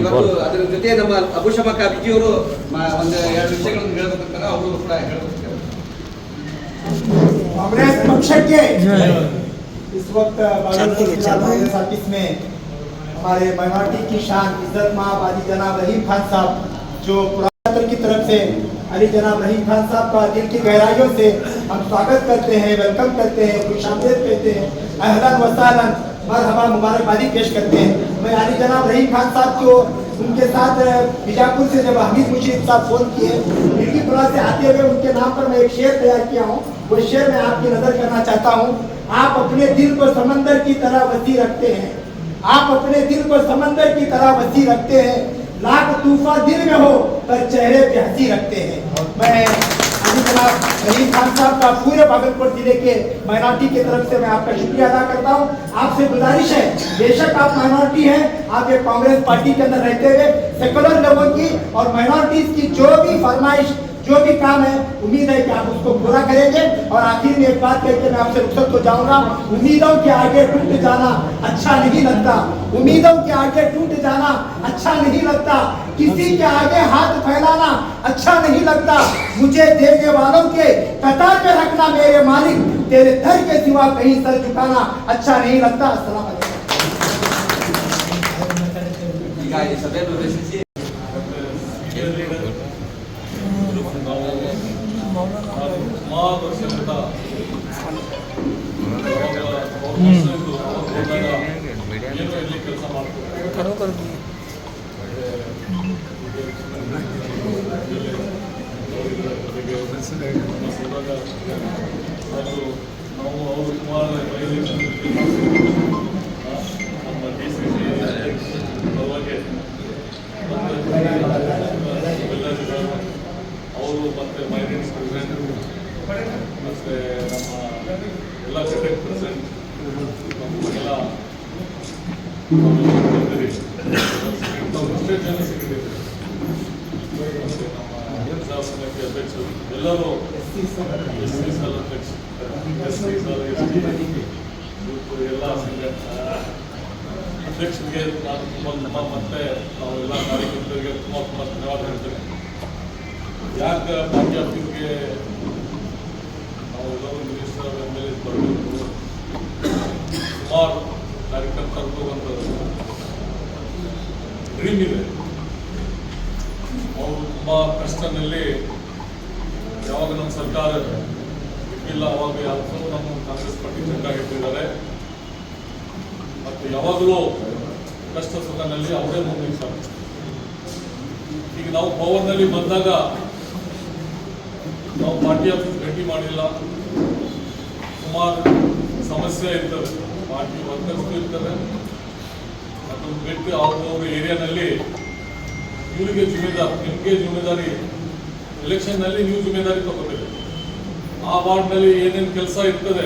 ಇವತ್ತು ಅದರ ಜೊತೆ ನಮ್ಮ ಅಭುಶಮಕ ವಿಜಿಯವರು ಒಂದು ಎರಡು ವಿಷಯಗಳನ್ನು ಹೇಳ್ಬೇಕಂತಾರೆ ಅವರು ಕೂಡ ಹೇಳ್ಬೇಕು कांग्रेस पक्ष के इस वक्त भागलपुर जिला कांग्रेस ऑफिस में हमारे माइनॉरिटी की शान इज्जत महाबादी जनाब रहीम खान साहब जो पुरातन की तरफ से अली जनाब रहीम खान साहब का दिल की गहराइयों से हम स्वागत करते हैं वेलकम करते हैं खुश आमदेद कहते हैं अहलन वसालन मरहबा मुबारकबादी पेश करते हैं। मैं अली जनाब रहीम खान साहब को, उनके साथ बीजापुर से जब हमीद मुशीद साहब फ़ोन किए मिर्कीपुरा से आते हुए, उनके नाम पर मैं एक शेर तैयार किया हूँ। वो शेर मैं आपकी नज़र करना चाहता हूँ। आप अपने दिल को समंदर की तरह वसी रखते हैं। आप अपने दिल को समंदर की तरह वसी रखते हैं। लाख तूफ़ान दिल में हो, पर चेहरे पे हँसी रखते हैं। मैं अली जनाब रहीम खान साहब का पूरे भागलपुर ज़िले के माइनॉरिटी की तरफ़ से मैं आपका शुक्रिया अदा करता हूँ। आपसे गुजारिश है, बेशक आप माइनॉरिटी हैं, आप एक कांग्रेस पार्टी के अंदर रहते हुए सेकुलर लोगों की और माइनॉरिटीज की जो भी फरमाइश, जो भी काम है, उम्मीद है कि आप उसको पूरा करेंगे। और आखिर में एक बात कहकर मैं आपसे रुखसत हो जाऊँगा, उम्मीदों के आगे टूट जाना अच्छा नहीं लगता। उम्मीदों के आगे टूट जाना लगता किसी के आगे हाथ फैलाना अच्छा नहीं लगता मुझे देने वालों के कतार में रखना मेरे मालिक तेरे दर के सिवा कहीं सर झुकाना अच्छा नहीं लगता अस्सलाम वालेकुम ಈಗ ಈ ಸಭೆಯನ್ನು ಉದ್ದೇಶಿಸಿ ಸುಮಾರು ವರ್ಷದಿಂದ ಏನು ಇಲ್ಲಿ ಕೆಲಸ ಮಾಡ್ತಾರೆ ಅದು ನಾವು ಅವರು ಸುಮಾರು ನಮ್ಮ ಡಿ ಸಿ ಸಿ ಪರವಾಗಿ ಅವರು ಮತ್ತೆ ಮೈನಾರಿಟಿ ಪ್ರೆಸಿಡೆಂಟ್ ಮತ್ತೆ ನಮ್ಮ ಎಲ್ಲ ಪ್ರೆಸಿಡೆಂಟ್ ಸ್ಟೇಟ್ ಜನರಲ್ ಜನ ಮತ್ತೆ ನಮ್ಮ ಎಲ್ಲರೂ ಎಸ್ ಎಸ್ ಸಿ ಎಲ್ಲ ಅಧ್ಯಕ್ಷರಿಗೆ ನಾನು ತುಂಬ ತುಂಬ ಮತ್ತೆ ನಾವೆಲ್ಲ ಕಾರ್ಯಕರ್ತರಿಗೆ ತುಂಬ ತುಂಬ ಧನ್ಯವಾದ ಯಾಕೆ ಪಾರ್ಟಿ ಆಫೀಸ್ಗೆ ನಾವು ಎಲ್ಲರೂ ಮಿನಿಸ್ಟರ್ ಎಂ ಎಲ್ ಎ ಬರಬೇಕು ಸುಮಾರು ಕಾರ್ಯಕರ್ತರದ್ದು ಒಂದು ಡ್ರೀಮ್ ಇದೆ ಅವರು ತುಂಬ ಕಷ್ಟದಲ್ಲಿ ಯಾವಾಗ ನಮ್ಮ ಸರ್ಕಾರ ಇಲ್ಲ ಅವಾಗ ಯಾರು ನಮ್ಮ ಕಾಂಗ್ರೆಸ್ ಪಾರ್ಟಿ ಚೆನ್ನಾಗಿಟ್ಟಿದ್ದಾರೆ ಮತ್ತು ಯಾವಾಗಲೂ ಕಷ್ಟ ಸುಖನಲ್ಲಿ ಅವರೇ ಮುಂದಿರ್ತಾರೆ ಈಗ ನಾವು ಪವರ್ನಲ್ಲಿ ಬಂದಾಗ ನಾವು ಪಾರ್ಟಿ ಆಫೀಸ್ ಭೇಟಿ ಮಾಡಿಲ್ಲ. ಸುಮಾರು ಸಮಸ್ಯೆ ಇರ್ತವೆ ಪಾರ್ಟಿ ವರ್ಕರ್ಸ್ಗೂ ಇರ್ತದೆ. ಅದನ್ನು ಬಿಟ್ಟು ಅವ್ರವ್ರ ಏರಿಯಾನಲ್ಲಿ ಇವರಿಗೆ ಜಿಮ್ಮೆದಾರಿ ನಿಮಗೆ ಜಿಮ್ಮೆದಾರಿ ಎಲೆಕ್ಷನ್ನಲ್ಲಿ ನೀವು ಜಿಮ್ಮೆದಾರಿ ತಗೋಬೇಕು ಆ ವಾರ್ಡ್ನಲ್ಲಿ ಏನೇನು ಕೆಲಸ ಇರ್ತದೆ,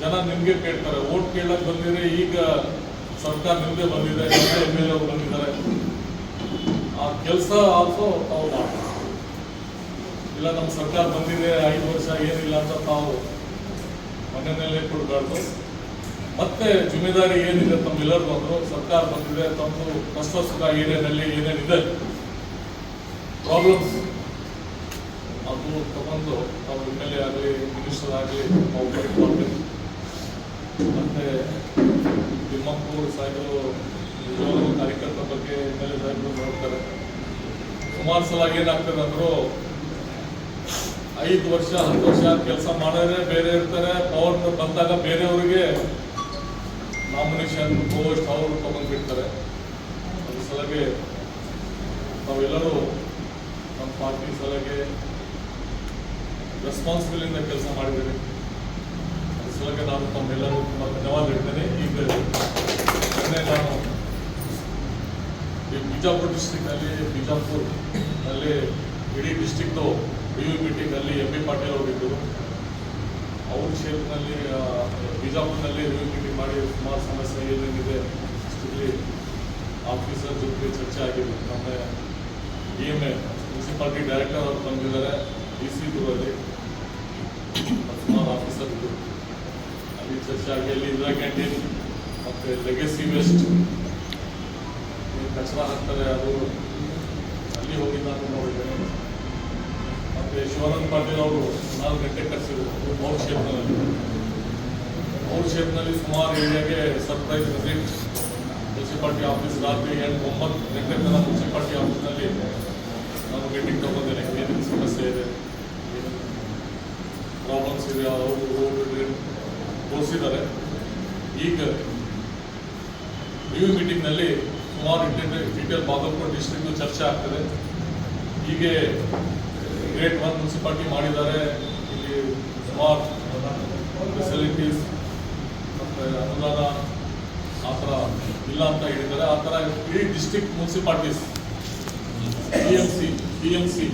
ಜನ ನಿಮಗೆ ಕೇಳ್ತಾರೆ. ಓಟ್ ಕೇಳಕ್ ಬಂದಿದ್ರೆ ಈಗ ಸರ್ಕಾರ ನಿಮಗೆ ಬಂದಿದೆ ಎಂ ಎಲ್ ಎ ಬಂದಿದ್ದಾರೆ. ಆ ಕೆಲಸ ಆಲ್ಸೋ ತಾವು ಮಾಡ್ತಾರೆ ಇಲ್ಲ ನಮ್ಮ ಸರ್ಕಾರ ಬಂದಿದೆ, ಐದು ವರ್ಷ ಏನಿಲ್ಲ ಅಂತ ತಾವು ಮನೆಯಲ್ಲೇ ಕೊಡಬಾರ್ದು. ಮತ್ತೆ ಜಿಮ್ಮೆದಾರಿ ಏನಿದೆ ತಮ್ಮೆಲ್ಲರಿಗೂ ಅಂದ್ರು ಸರ್ಕಾರ ಬಂದಿದೆ, ತಮ್ಮದು ಕಷ್ಟ ಸುಖ ಏರಿಯಾದಲ್ಲಿ ಏನೇನಿದೆ? ಪ್ರಾಬ್ಲಮ್ಸ್ ಅದು ತಗೊಂಡು ತಾವು ಎಂ ಎಲ್ ಎ ಆಗಲಿ ಮಿನಿಸ್ಟರ್ ಆಗಲಿ ಮತ್ತೆ ತಿಮ್ಮಪ್ಪು ಸಾಹೇಬರು ನಿಜವಾಗ್ಲೂ ಕಾರ್ಯಕರ್ತರ ಬಗ್ಗೆ ಎಂ ಎಲ್ ಎ ಸಾಹೇಬರು ನೋಡ್ತಾರೆ. ಸುಮಾರು ಸಲ ಏನಾಗ್ತದೆ ಅಂದ್ರು ಐದು ವರ್ಷ, ಹತ್ತು ವರ್ಷ ಕೆಲಸ ಮಾಡಿದ್ರೆ ಬೇರೆ ಇರ್ತಾರೆ ಪವರ್ ಬಂದಾಗ ಬೇರೆಯವರಿಗೆ ನಾಮಿನೇಷನ್ ಪೋಸ್ಟ್ ಅವರು ತಗೊಂಡ್ಬಿಡ್ತಾರೆ ಅದ್ರ ಸಲಗೆ ನಾವೆಲ್ಲರೂ ನಮ್ಮ ಪಾರ್ಟಿ ಸಲಗೆ ರೆಸ್ಪಾನ್ಸಿಬಲ್ ಇಂದ ಕೆಲಸ ಮಾಡಿದ್ದೇವೆ. ಅದ್ರ ಸಲಗೆ ನಾನು ತಮ್ಮೆಲ್ಲರೂ ತುಂಬ ಧನ್ಯವಾದ ಹೇಳ್ತೇನೆ. ಈಗ ನಾನು ಈ ಬಿಜಾಪುರ ಡಿಸ್ಟಿಕ್ನಲ್ಲಿ ಬಿಜಾಪುರ್ ಅಲ್ಲಿ ಇಡೀ ಡಿಸ್ಟಿಕ್ದು ರಿವ್ಯೂ ಮೀಟಿಂಗ್ ಅಲ್ಲಿ ಎಂ ಬಿ ಪಾಟೀಲ್ ಅವರು ಅವ್ರ ಕ್ಷೇತ್ರದಲ್ಲಿ ಬಿಜಾಪುರದಲ್ಲಿ ರಿವ್ಯೂ ಮಾಡಿ ಸುಮಾರು ಸಮಸ್ಯೆ ಏನೇನಿದೆ ಇಲ್ಲಿ ಆಫೀಸರ್ ಜೊತೆ ಚರ್ಚೆ ಆಗಿದೆ. ನಮ್ಮ D M A municipality director ಅವರು ಬಂದಿದ್ದಾರೆ ಡಿ ಸಿ ಅಲ್ಲಿ ಸುಮಾರು ಆಫೀಸರ್ ಇದ್ದರು ಅಲ್ಲಿ ಚರ್ಚೆ ಆಗಿ ಅಲ್ಲಿ ಇಂದಿರಾ ಕ್ಯಾಂಟೀನ್ ಮತ್ತು ಲೆಗೆಸಿ ವೆಸ್ಟ್ ಕಚರ ಹಾಕ್ತಾರೆ ಅದು, ಅಲ್ಲಿ ಹೋಗಿ ನಾನು ನೋಡಿದ್ದೇನೆ. ಶಿವಾನಂದ ಪಾಟೀಲ್ ಅವರು ನಾಲ್ಕು ಗಂಟೆ ಕರೆಸಿದ್ರು ಅವ್ರ ಶೇಪ್ನಲ್ಲಿ. ಅವ್ರ ಶೇಪ್ನಲ್ಲಿ ಸುಮಾರು ಏರಿಯಾಗೆ ಸರ್ಪ್ರೈಸ್ ವಿಸಿಟ್. ಮುನ್ಸಿಪಾಲ್ಟಿ ಆಫೀಸ್ ರಾತ್ರಿ ಎಂಟು ಒಂಬತ್ತು ಗಂಟೆ ತನಕ ಮುನ್ಸಿಪಾಲ್ಟಿ ಆಫೀಸ್ನಲ್ಲಿ ನಾನು ಮೀಟಿಂಗ್ ತಗೊಂಡಿದ್ದೇನೆ. ಏನೇನು ಸಮಸ್ಯೆ ಇದೆ? ಪ್ರಾಬ್ಲಮ್ಸ್ ಇದೆ? ಅವರು ರೋಡ್ ತೋರಿಸಿದ್ದಾರೆ. ಈಗ ನ್ಯೂ ಮೀಟಿಂಗ್ನಲ್ಲಿ ಸುಮಾರು ಡೀಟೇಲ್ ಬಾಗಲಕೋಟೆ ಡಿಸ್ಟ್ರಿಕ್ಟು ಚರ್ಚೆ ಆಗ್ತದೆ. ಹೀಗೆ ಗ್ರೇಟ್ ಒನ್ ಮುನ್ಸಿಪಾಲ್ಟಿ ಮಾಡಿದ್ದಾರೆ. ಇಲ್ಲಿ ಸುಮಾರು ಫೆಸಿಲಿಟೀಸ್ ಮತ್ತು ಅನುದಾನ ಆ ಥರ ಇಲ್ಲ ಅಂತ ಹೇಳಿದ್ದಾರೆ. ಆ ಥರ ಇಡೀ district municipalities P M C P M C